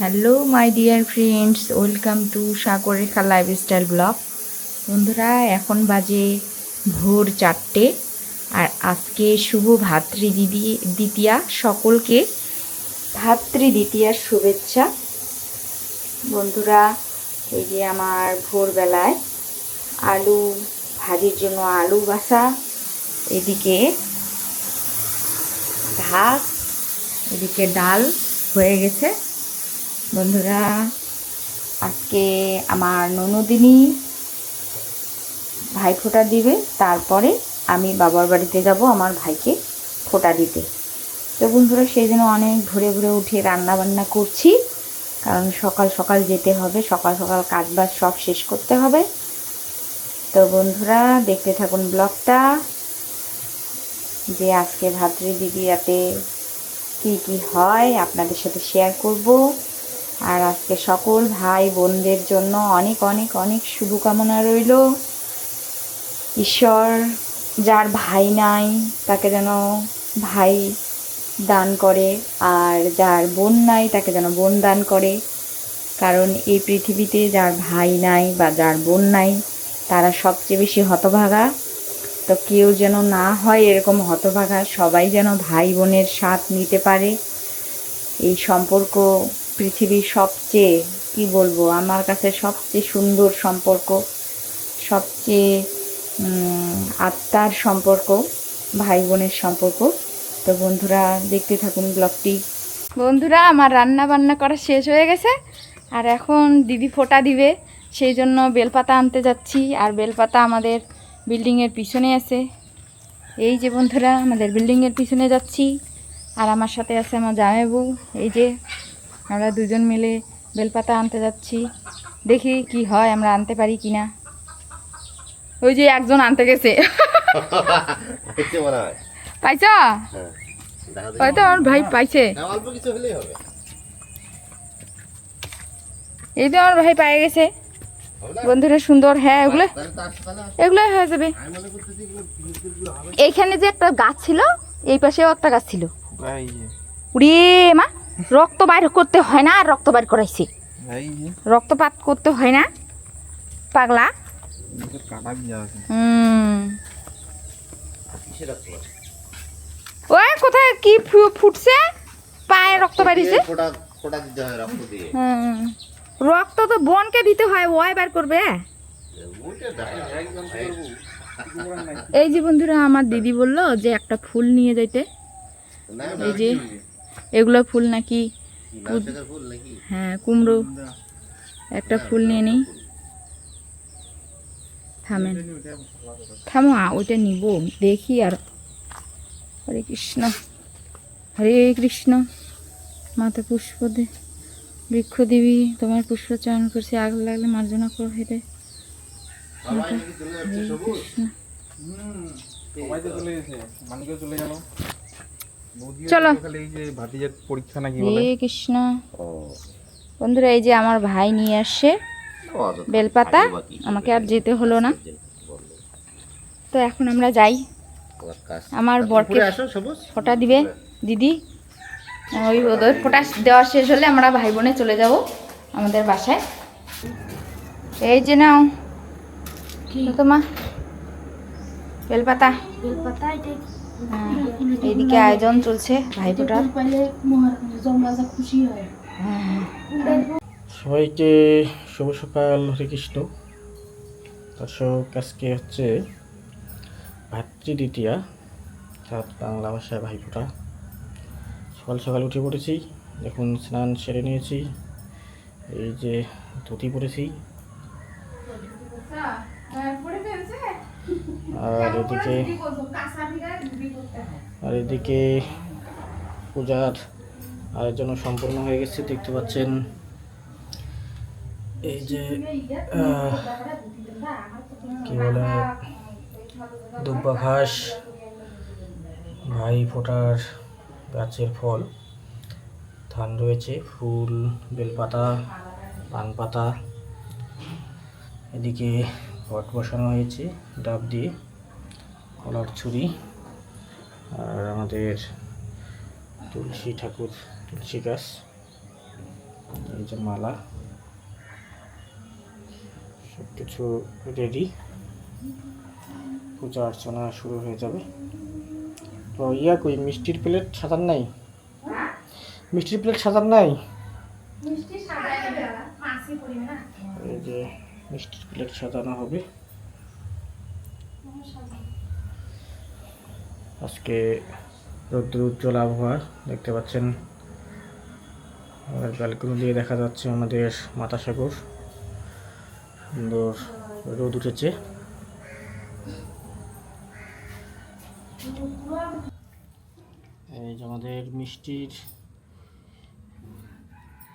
Hello my dear friends welcome to Sagarekha lifestyle blog বন্ধুরা, এখন বাজে ভোর চারটে, আর আজকে শুভ ভাতৃ দিদি, দ্বিতীয়া, সকলকে ভাতৃ দ্বিতীয়ার শুভেচ্ছা। বন্ধুরা, এই যে আমার ভোরবেলায় আলু ভাজির জন্য আলু বাসা, এদিকে ভাত, এদিকে ডাল হয়ে গেছে। বন্ধুরা, আজকে আমার ননদিনী ভাই ফোঁটা দিবে, তারপরে আমি বাবার বাড়িতে যাব আমার ভাইকে ফোঁটা দিতে। তো বন্ধুরা সেই জন্য অনেক ভোরে ভোরে উঠে রান্না বান্না করছি, কারণ সকাল সকাল যেতে হবে, সকাল সকাল কাজ বাজ সব শেষ করতে হবে। তো বন্ধুরা, দেখতে থাকুন ব্লগটা, যে আজকে ভাতৃ দিদিয়াতে কি কি হয় আপনাদের সাথে শেয়ার করব। আর আজকে সকল ভাই বোনদের জন্য অনেক অনেক অনেক শুভকামনা রইল। ঈশ্বর, যার ভাই নাই, তাকে যেন ভাই দান করে, আর যার বোন নাই, তাকে যেন বোন দান করে। কারণ এই পৃথিবীতে যার ভাই নাই বা যার বোন নাই, তারা সবচেয়ে বেশি হতভাগা। তো কেউ যেন না হয় এরকম হতভাগা, সবাই যেন ভাই বোনের সাথ নিতে পারে। এই সম্পর্ক পৃথিবীর সবচেয়ে, কি বলব, আমার কাছে সবচেয়ে সুন্দর সম্পর্ক, সবচেয়ে আত্মার সম্পর্ক ভাই বোনের সম্পর্ক। তো বন্ধুরা, দেখতে থাকুন ব্লগটি। বন্ধুরা, আমার রান্না বান্না করা শেষ হয়ে গেছে। আর এখন দিদি ফোঁটা দিবে, সেই জন্য বেলপাতা আনতে যাচ্ছি। আর বেলপাতা আমাদের বিল্ডিংয়ের পিছনে আছে। এই যে বন্ধুরা, আমাদের বিল্ডিংয়ের পিছনে যাচ্ছি। আর আমার সাথে আছে আমার জামাইবু। এই যে আমরা দুজন মিলে বেলপাতা আনতে যাচ্ছি। দেখি কি হয় আমরা আনতে পারি কি না ওই যে একজন আনতে গেছে। পাইছ? হ্যাঁ। হয়তো আমার ভাই পাইছে। না, অল্প কিছু হলেই হবে। এই তো আমার ভাই পায়ে গেছে। বন্ধুরা সুন্দর হ্যাঁ এগুলো। এগুলো হয়ে যাবে। এইখানে যে একটা গাছ ছিল এই পাশেও একটা গাছ ছিল। উড়ে মা। রক্ত বাইর করতে হয় না আর রক্ত বাইর করাইছি। রক্তপাত করতে হয় না পাগলা? ওই কোথায় কি ফু- ফুটছে? পায়ে রক্ত বাড়িছে হয় রক্ত হুম। রক্ত তো বোনকে দিতে হয় ওই বার করবে। ওইটা এই যে বন্ধুরা আমার দিদি বলল যে একটা ফুল নিয়ে যাইতে। এই যে এগুলো ফুল নাকি? হ্যাঁ কুমড়ো। একটা ফুল নিয়ে নিই থামেন। থামো ওইটা নিব। দেখি আর। হরে কৃষ্ণ। হরে কৃষ্ণ। মাতা পুষ্প দে বৃক্ষ দেবী তোমার পুষ্প চয়ন করছে। আগ লাগলে মার্জনা করো হেঁটে। সবাই নাকি চলে। পরীক্ষা নাকি কৃষ্ণ। বন্ধুরা এই যে আমার ভাই নিয়ে আসছে বেলপাতা। খাইও বা কি আমাকে আর যেতে হলো না। তো এখন আমরা যাই। আমার বরকে ফোঁটা দিবে দিদি। ওই ওদের ফোঁটা দেওয়া শেষ হলে আমরা ভাই বোনে চলে যাব আমাদের বাসায়। এই যে নাও। তোমা বেলপাতা। হ্যাঁ, এইদিকে আয়োজন চলছে ভাই ফোঁটার হ্যাঁ, সবাইকে শুভ সকাল হরে কৃষ্ণ দর্শক আজকে হচ্ছে ভাতৃ দ্বিতীয়া অর্থাৎ বাংলা ভাষায় ভাইফোঁটা। সকাল সকাল উঠে পড়েছি এখন স্নান সেরে নিয়েছি এই যে ধুতি পরেছি। আর এদিকে আর এদিকে পূজার আয়োজন সম্পূর্ণ হয়ে গেছে, দেখতে পাচ্ছেন। এই যে কি বলে দুব্বা ঘাস ভাই ফোটার গাছের ফল, ধান রয়েছে, ফুল, বেলপাতা পান পাতা এদিকে ঘট বসানো হয়েছে, ডাব দিয়ে। কলার ছুরি আর আমাদের তুলসী ঠাকুর তুলসী গাছ এই যে মালা সব কিছু রেডি পূজা অর্চনা শুরু হয়ে যাবে। তো ইয়া কই মিষ্টির প্লেট সাজান নাই? মিষ্টির প্লেট সাজান নাই? এই যে মিষ্টির প্লেট সাজানো হবে। আজকে রৌদ্র উজ্জ্বল আবহাওয়া দেখতে পাচ্ছেন ব্যালকনি দিয়ে দেখা যাচ্ছে আমাদের মাতা সাগর। সুন্দর রোদ উঠেছে। এই যে আমাদের মিষ্টির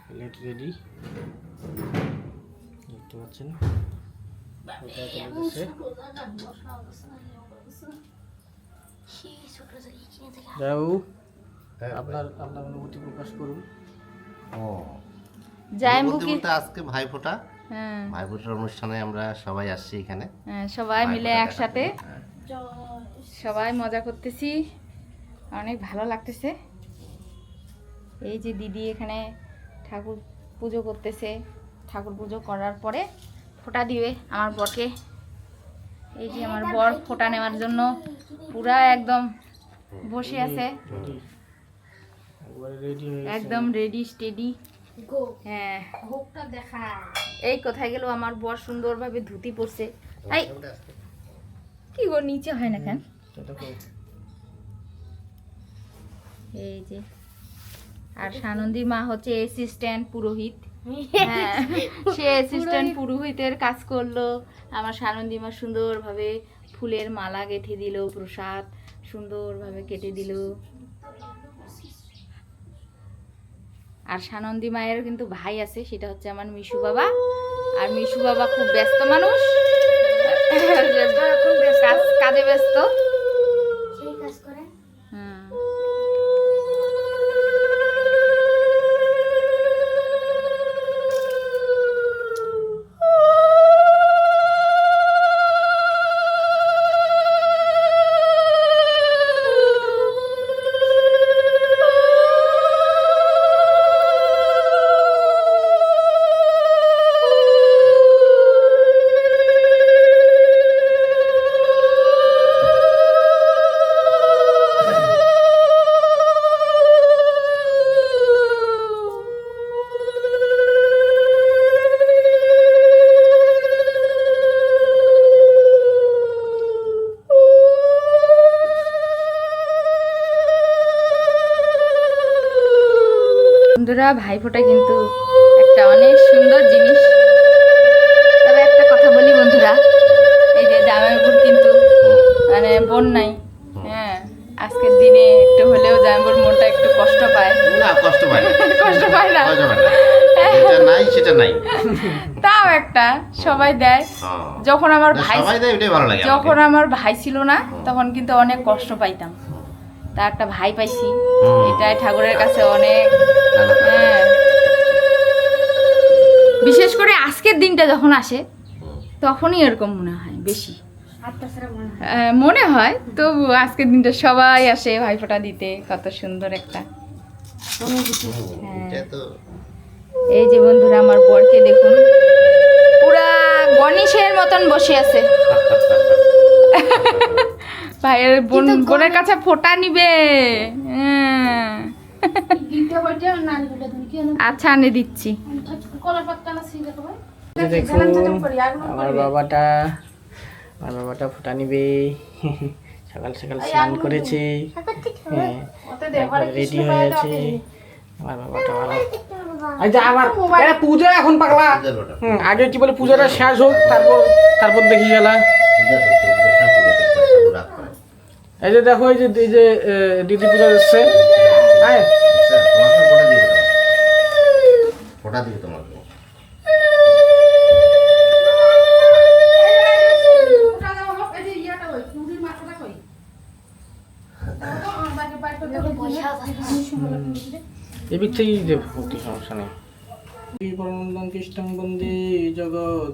প্লেট রেডি দেখতে পাচ্ছেন। ওটা চলে আপনার আপনার অনুভূতি প্রকাশ করুন। ও। জায়ম্বু বলতে আজকে ভাইফোঁটা। হ্যাঁ। ভাইফোঁটার অনুষ্ঠানে আমরা সবাই আসছি এখানে। হ্যাঁ, সবাই মিলে একসাথে। হ্যাঁ। সবাই মজা করতেছি। অনেক ভালো লাগতেছে। এই যে দিদি এখানে ঠাকুর পুজো করতেছে। ঠাকুর পুজো করার পরে ফোঁটা দিবে আমার বরকে। এই যে আমার বর ফোঁটা নেওয়ার জন্য পুরা একদম বসে আছে। রেডি হয়ে। একদম রেডি স্টেডি হ্যাঁ। এই কোথায় গেল? আমার বর সুন্দরভাবে ধুতি পরছে। এই কি গো নিচে হয় না কেন? এই যে। আর সানন্দীর মা হচ্ছে অ্যাসিস্ট্যান্ট পুরোহিত। সে অ্যাসিস্ট্যান্ট পুরোহিতের কাজ করল। আমার সানন্দী মা সুন্দরভাবে ফুলের মালা গেঁথে দিল প্রসাদ সুন্দরভাবে কেটে দিল। আর সানন্দী মায়ের কিন্তু ভাই আছে সেটা হচ্ছে আমার মিশু বাবা। আর মিশু বাবা খুব ব্যস্ত মানুষ। কাজে ব্যস্ত। ভাইফোঁটা কিন্তু একটা অনেক সুন্দর জিনিস। তবে একটা কথা বলি বন্ধুরা এই যে জামাইপুর কিন্তু মানে বোন নাই। হ্যাঁ আজকের দিনে একটু হলেও জামাইপুর মনটা একটু কষ্ট পায়। না কষ্ট পায় না। কষ্ট পায় না। যেটা নাই সেটা নাই। তাও একটা সবাই দেয়। হ্যাঁ। যখন আমার ভাই যখন আমার ভাই ছিল না তখন কিন্তু অনেক কষ্ট পাইতাম। তা একটা ভাই পাইছি। এটাই ঠাকুরের কাছে অনেক হ্যাঁ। বিশেষ করে আজকের দিনটা যখন আসে তখনই এরকম মনে হয় বেশি। মনে হয়। তো আজকের দিনটা সবাই আসে ভাইফোঁটা দিতে কত সুন্দর একটা। হ্যাঁ। এই যে বন্ধুরা আমার বরকে দেখুন। পুরা গণেশের মতন বসে আছে। ভাইয়ের বোন বোনের কাছে ফোঁটা নিবে। আচ্ছা আনে দিচ্ছি। আমার বাবাটা আমার বাবাটা ফুটা নিবে। সকাল সকাল স্নান করেছে। হ্যাঁ রেডি হয়ে আছে। আমার বাবাটা ভালো। আচ্ছা আবার এরা পূজা এখন পাগলা। হুম, আগে কি বলে পূজাটা শেষ হোক তারপর তারপর দেখি গেলা। এই যে দেখো এই যে এই যে দিদি পূজা এসছে ফোঁটা দিব তোমাকে এদিক থেকেই সমস্যা নেই। পরমন্দন কৃষ্ণং বন্দে জগৎ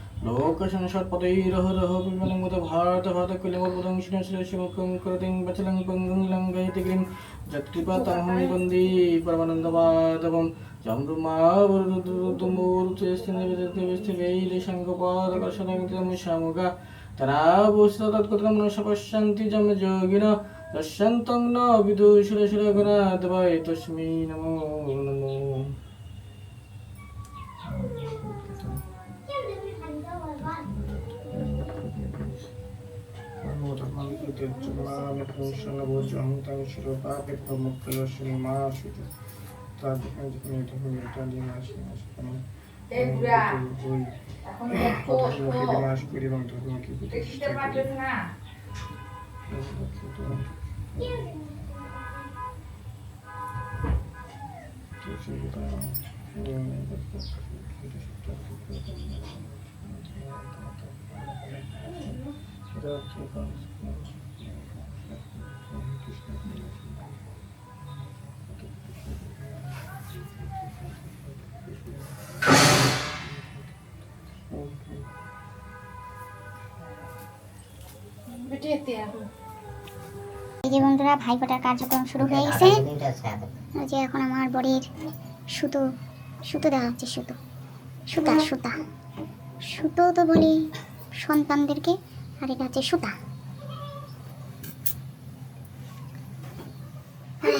లోకశంసత్ పదైరహ రహ పిబలం ఉత భారత భారత కులం పదం శినశ్ల శివకం కృతిం బచలం పంగం లంగైతి గ్రీం జక్తిపతహం వంది పరమానందమాధవం చంద్రమావరుదుమూరు చేస్తుంది విదతి విస్తి వేయిలి శంఖపాదకర్షణం శముగా తరాభూషిత తత్కృతం న పశ్యంతి జమ యోగిన పశ్యంతం న విదూషురశురగణాద్వై తస్మై నమో నమో জ্যোৎস্নাবজ্রন্তাং শিরপাপেক্ষো মুক্তিলসী মা শুধু তাদের এটা হল এটা দিয়ে মাস মাস Thank you. এই যে বন্ধুরা, ভাইফোঁটার কার্যক্রম শুরু হয়ে গেছে। যে এখন আমার বরের সুতো সুতো দেওয়া হচ্ছে, সুতো। সুতা সুতা। সুতো তো বলি সন্তানদেরকে, আর এটা হচ্ছে সুতা হরে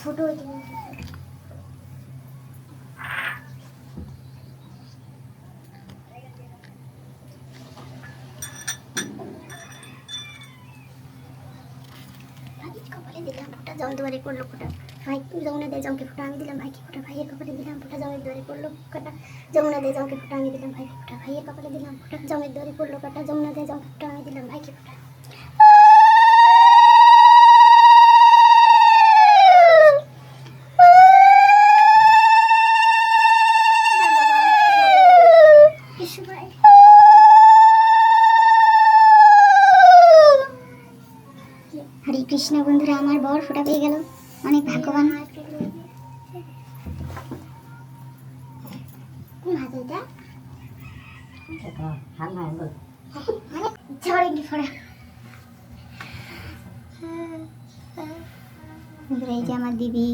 ছোট জল দুয়ারে ভাই, যমুনা দে জমকে ফোটা আমি দিলাম। ভাইকে ফোটা, ভাইয়ের কপালে দিলাম ফোটা, জমের দুয়ারে পড়ল কাটা যমুনা দে জমকে ফোটা আমি দিলাম। ভাইকে ফোটা, ভাইয়ের কপালে দিলাম ফোটা, জমের দুয়ারে পড়ল কাটা যমুনা দে জমকে ফোটা আমি দিলাম। ভাইকে ফোটা ইসু ভাই হরে কৃষ্ণ বন্ধুরা, আমার বর ফোটা পেয়ে গেল। অনেক ভাগ্যবান। এই যে আমার দিদি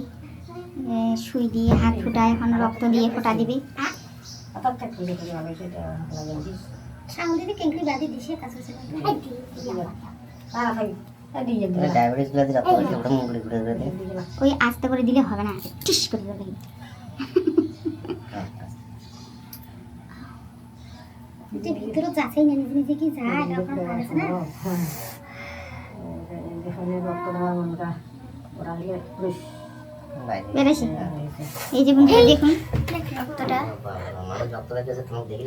সুই দিয়ে হাত ফোটায়, এখন রক্ত দিয়ে ফোটা দিবে। সামনে কেঙ্কড়ি বাদি দিছে কাজ ওই আস্তে করে দিলে হবে না টিস করে দেবে যে ভিতরে যাচাই না নিজে নিজে কি যায় এটা আপনার ভালো না? এই যে বন্ধুরা দেখুন। রক্তটা। রক্ত লাগতেছে তোমাকে দেখে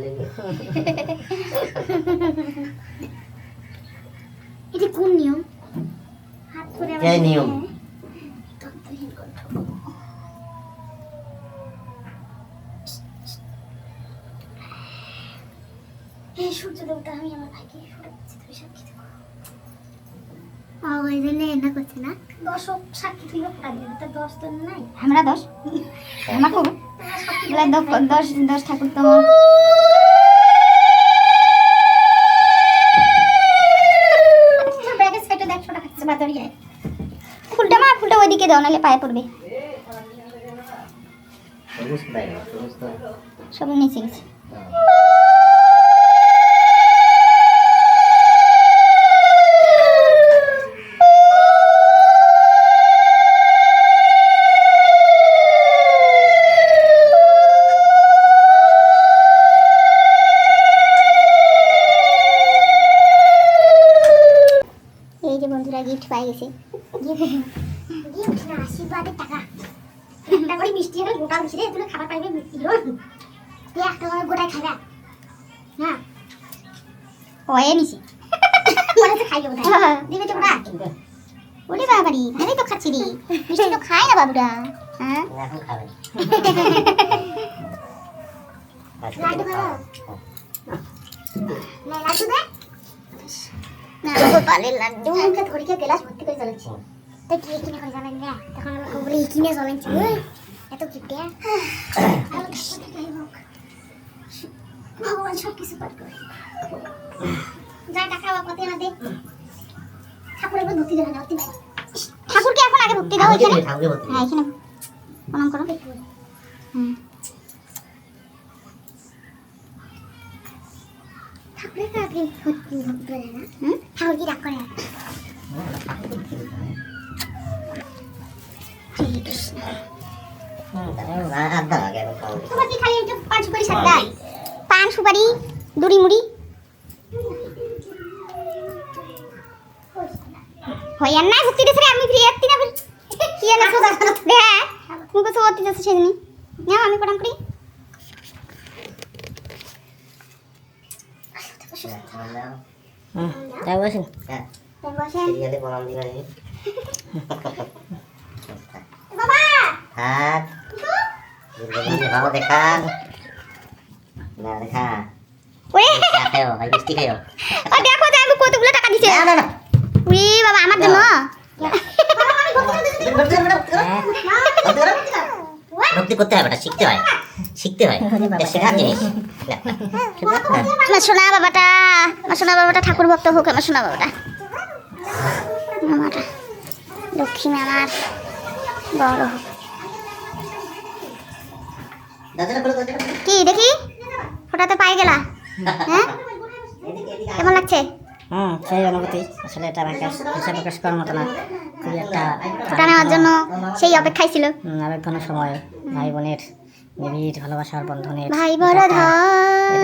এটা কোন নিয়ম? এই নিয়ম। তত্ত্বহীন কণ্ঠ। এই সূর্য দেবতা আমি আমার ভাইকে তুমি সাক্ষী দেবো ওই জন্য এনা করছে না দশ সাক্ষী তুই ফোটা দিবে তার দশ তো নাই আমরা দশ আমরা খুব দশ দশ ঠাকুর তো ব্যাগের সাইডে দেখ ছোটা খাচ্ছে বাদরিয়ায় দাও নাহলে পায়ে পড়বে। সব নিচে গেছে। এই যে পায়ে গেছে। আশীর্বাদের টাকা তারপরে মিষ্টি এবার গোটা দিছি রে খাবার পাইবে মিষ্টি তুই একটা করে গোটাই খাবে না ওয়ে নিছি মনে হচ্ছে খাইবে বোধহয় দিবে তো গোটা ওরে বাবারি ভালোই তো খাচ্ছি রে মিষ্টি তো খায় না বাবুরা হ্যাঁ এখন খাবে লাড্ডু। খাব না লাড্ডু দে না গোপালের লাড্ডু মুখে ধরে খেয়ে ভর্তি করে জ্বলাচ্ছি তো কি কিনে করে জানেন না তখন আমার বলি কিনে জ্বলাচ্ছি এত কিপটে ভগবান সব কিছু পার করে। যা টাকা বা কত না দে। ঠাকুরের উপর ভক্তি দেবে না অতি ঠাকুরকে এখন আগে ভক্তি দাও এখানে হ্যাঁ এখানে। প্রণাম করো। হুম। ঠাকুরের তো ভক্তি ভক্তি দেয় না ঠাকুর কি রাগ করে? পান সুপারি দুড়ি মুড়ি হইয়ার না ভক্তি দেশে আমি ফ্রি একটি না কি না সোজা দে মুখে তো অতি যাচ্ছে সেদিনই নাও আমি প্রণাম করি হুম, তাই বসেন হ্যাঁ, বসেন সিরিয়ালে দেখি। বাবা হাত দুর্গাদেবী ভালো দেখা না দেখা খাও ভাই মিষ্টি খাও ও দেখো যে আমি কতগুলো টাকা দিছে। না না না। উই বাবা আমার জন্য। ভক্তি করতে হবে শিখতে হয়। শিখতে হয়। শেখার জিনিস। আমার সোনা বাবাটা আমার সোনা বাবাটা ঠাকুর ভক্ত হোক আমার সোনা বাবাটা। মামাটা লক্ষ্মী আমার বড় হোক। কি দেখি ফোটাতে পাই গেলা? হ্যাঁ? কেমন লাগছে? হুম সেই অনুভূতি। আসলে এটা আমাকে ভাষা প্রকাশ করার মতো না। খুবই একটা ফোটা নেওয়ার জন্য সেই অপেক্ষায় ছিল। হুম, আবেগঘন সময়। ভাই বোনের নিবিড় ভালোবাসার বন্ধনের ভাই বড় এটা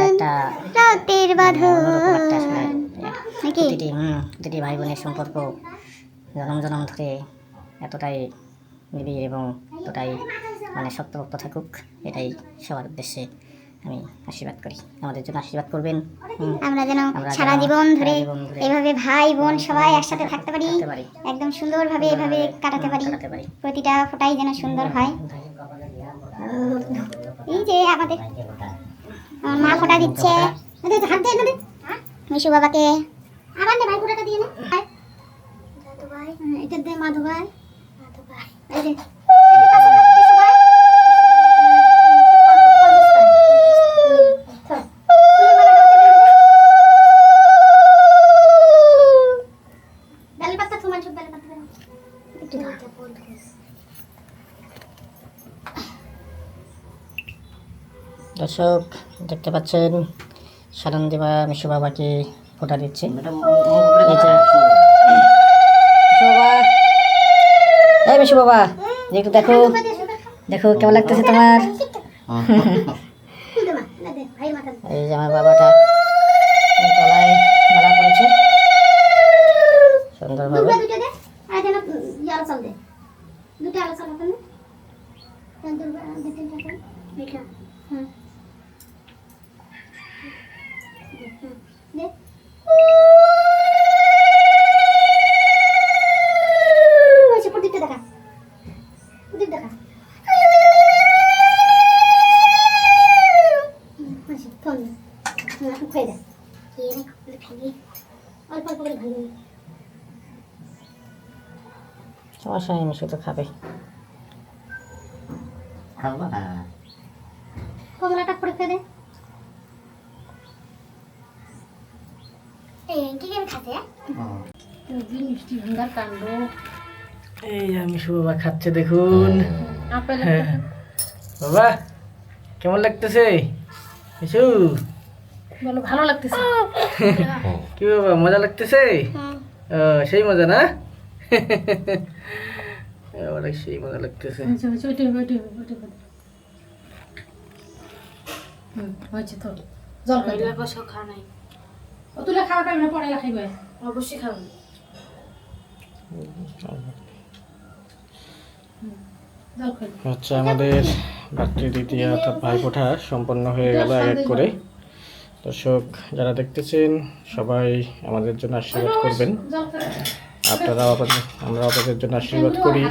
একটা ধন রক্তের বাঁধন। একটা আসলে নাকি? হুম প্রতিটি ভাই বোনের সম্পর্ক জনম জনম ধরে এতটাই নিবিড় এবং এতটাই মানে শক্তভক্ত থাকুক এটাই সবার উদ্দেশ্যে আমি আশীর্বাদ করি। আমাদের জন্য আশীর্বাদ করবেন। আমরা যেন আমরা সারা জীবন ধরে এভাবে ভাই বোন সবাই একসাথে থাকতে পারি একদম সুন্দরভাবে এভাবে কাটাতে পারি প্রতিটা ফোটাই যেন সুন্দর হয়। এই যে আমাদের আমার মা ফোটা দিচ্ছে। মিশু বাবাকে আবার দে ভাই ফোটাটা দিয়ে নে। ভাই এটা দে মাধু ভাই মাধু ভাই দর্শক দেখতে পাচ্ছেন সারণ বা মিশু বাবাকে ফোটা দিচ্ছে। এই মিশু বাবা। দেখো দেখো। কেমন লাগতেছে তোমার? তো খাবে। করে ফেলে হুম। এই বাবা খাচ্ছে দেখুন। হ্যাঁ। বাবা কেমন লাগতেছে? মিশু। বলো ভালো লাগতেছে। কি বাবা মজা লাগতেছে? সেই মজা না? অনেক সেই মজা লাগতেছে। হয়েছে তো। জল খাওয়া নাই। ও তুলে খাওয়া পাবি না পরে খাইবে। অবশ্যই খাব। হচ্ছে আমাদের ভাতৃ দ্বিতীয় অর্থাৎ ভাইফোঁটা সম্পন্ন হয়ে গেল এক এক করে। দর্শক যারা দেখতেছেন সবাই আমাদের জন্য আশীর্বাদ করবেন। আপনারা আমরা আপনাদের জন্য আশীর্বাদ করি।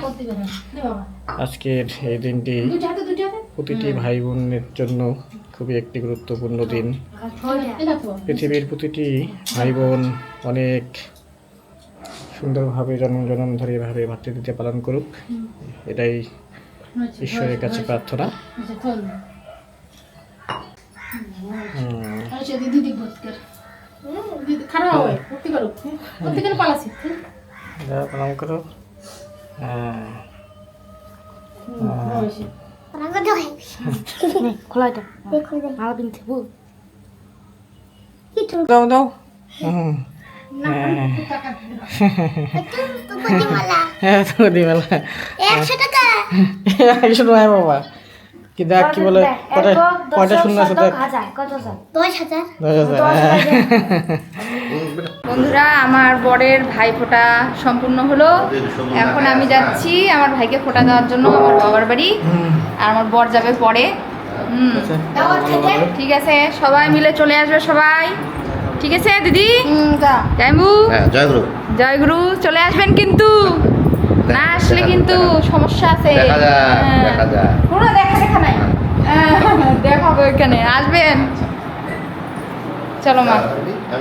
আজকের এই দিনটি প্রতিটি ভাই বোনের জন্য খুবই একটি গুরুত্বপূর্ণ দিন। পৃথিবীর প্রতিটি ভাই বোন অনেক সুন্দরভাবে জন্ম জন্ম ধরে এভাবে ভাতৃদ্বিতীয় পালন করুক। এটাই ঈশ্বরের কাছে প্রার্থনা। যারা পালন করো হ্যাঁ। রাগা হয় দেখুন দাও দাও। হুম, হ্যাঁ। তো প্রতিমালা হ্যাঁ তো দিবেলা একশো টাকা। একশো নয় বাবা। কি দেখ কি বলে কটা কয়টা শূন্য আছে দেখ। দশ হাজার। দশ হাজার বন্ধুরা আমার বরের ভাই ফোঁটা সম্পূর্ণ হলো। এখন আমি যাচ্ছি আমার ভাইকে ফোঁটা দেওয়ার জন্য আমার বাবার বাড়ি। আর আমার বর যাবে পরে। হুম। ঠিক আছে সবাই মিলে চলে আসবে সবাই। ঠিক আছে দিদি? হ্যাঁ জয় গুরু। জয়গুরু চলে আসবেন কিন্তু। না আসলে কিন্তু সমস্যা আছে। দেখা যাক, হ্যাঁ। দেখা। কোনো দেখা দেখা নাই। হ্যাঁ, দেখাবো এখানে। আসবেন? চলো মা।